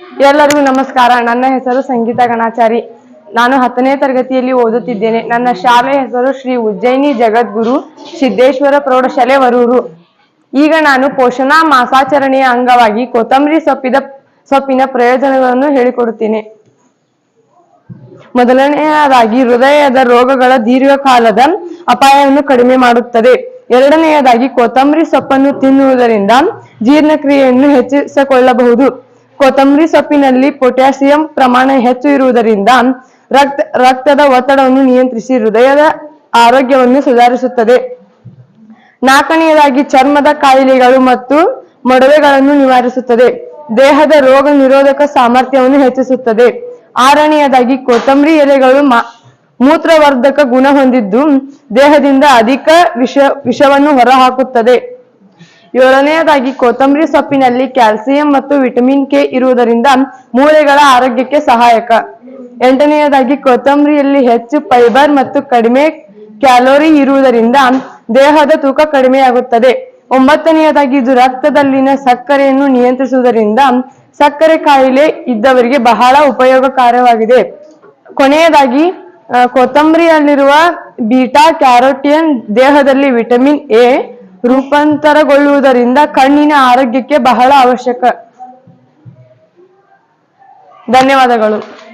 ಎಲ್ಲರಿಗೂ ನಮಸ್ಕಾರ. ನನ್ನ ಹೆಸರು ಸಂಗೀತ ಗಣಾಚಾರಿ. ನಾನು ಹತ್ತನೇ ತರಗತಿಯಲ್ಲಿ ಓದುತ್ತಿದ್ದೇನೆ. ನನ್ನ ಶಾಲೆ ಹೆಸರು ಶ್ರೀ ಉಜ್ಜಯಿನಿ ಜಗದ್ಗುರು ಸಿದ್ದೇಶ್ವರ ಪ್ರೌಢಶಾಲೆ ವರೂರು. ಈಗ ನಾನು ಪೋಷಣಾ ಮಾಸಾಚರಣೆಯ ಅಂಗವಾಗಿ ಕೊತ್ತಂಬರಿ ಸೊಪ್ಪಿದ ಸೊಪ್ಪಿನ ಪ್ರಯೋಜನಗಳನ್ನು ಹೇಳಿಕೊಡುತ್ತೇನೆ. ಮೊದಲನೆಯದಾಗಿ ಹೃದಯದ ರೋಗಗಳ ದೀರ್ಘಕಾಲದ ಅಪಾಯವನ್ನು ಕಡಿಮೆ ಮಾಡುತ್ತದೆ. ಎರಡನೆಯದಾಗಿ ಕೊತ್ತಂಬರಿ ಸೊಪ್ಪನ್ನು ತಿನ್ನುವುದರಿಂದ ಜೀರ್ಣಕ್ರಿಯೆಯನ್ನು ಹೆಚ್ಚಿಸಿಕೊಳ್ಳಬಹುದು. ಕೊತ್ತಂಬರಿ ಸೊಪ್ಪಿನಲ್ಲಿ ಪೊಟ್ಯಾಸಿಯಂ ಪ್ರಮಾಣ ಹೆಚ್ಚು ಇರುವುದರಿಂದ ರಕ್ತ, ರಕ್ತದ ಒತ್ತಡವನ್ನು ನಿಯಂತ್ರಿಸಿ ಹೃದಯದ ಆರೋಗ್ಯವನ್ನು ಸುಧಾರಿಸುತ್ತದೆ. ನಾಲ್ಕನೆಯದಾಗಿ ಚರ್ಮದ ಕಾಯಿಲೆಗಳು ಮತ್ತು ಮೊಡವೆಗಳನ್ನು ನಿವಾರಿಸುತ್ತದೆ. ದೇಹದ ರೋಗ ನಿರೋಧಕ ಸಾಮರ್ಥ್ಯವನ್ನು ಹೆಚ್ಚಿಸುತ್ತದೆ. ಆರನೆಯದಾಗಿ ಕೊತ್ತಂಬರಿ ಎಲೆಗಳು ಮೂತ್ರವರ್ಧಕ ಗುಣ ಹೊಂದಿದ್ದು ದೇಹದಿಂದ ಅಧಿಕ ವಿಷ, ವಿಷವನ್ನು ಹೊರಹಾಕುತ್ತದೆ. ಏಳನೆಯದಾಗಿ ಕೊತ್ತಂಬರಿ ಸೊಪ್ಪಿನಲ್ಲಿ ಕ್ಯಾಲ್ಸಿಯಂ ಮತ್ತು ವಿಟಮಿನ್ ಕೆ ಇರುವುದರಿಂದ ಮೂಳೆಗಳ ಆರೋಗ್ಯಕ್ಕೆ ಸಹಾಯಕ. ಎಂಟನೆಯದಾಗಿ ಕೊತ್ತಂಬರಿಯಲ್ಲಿ ಹೆಚ್ಚು ಫೈಬರ್ ಮತ್ತು ಕಡಿಮೆ ಕ್ಯಾಲೋರಿ ಇರುವುದರಿಂದ ದೇಹದ ತೂಕ ಕಡಿಮೆಯಾಗುತ್ತದೆ. ಒಂಬತ್ತನೆಯದಾಗಿ ಇದು ರಕ್ತದಲ್ಲಿನ ಸಕ್ಕರೆಯನ್ನು ನಿಯಂತ್ರಿಸುವುದರಿಂದ ಸಕ್ಕರೆ ಕಾಯಿಲೆ ಇದ್ದವರಿಗೆ ಬಹಳ ಉಪಯೋಗಕಾರವಾಗಿದೆ ಕೊನೆಯದಾಗಿ ಕೊತ್ತಂಬರಿಯಲ್ಲಿರುವ ಬೀಟಾ ಕ್ಯಾರೋಟಿಯನ್ ದೇಹದಲ್ಲಿ ವಿಟಮಿನ್ ಎ ರೂಪಾಂತರಗೊಳ್ಳುವುದರಿಂದ ಕಣ್ಣಿನ ಆರೋಗ್ಯಕ್ಕೆ ಬಹಳ ಅವಶ್ಯಕ. ಧನ್ಯವಾದಗಳು.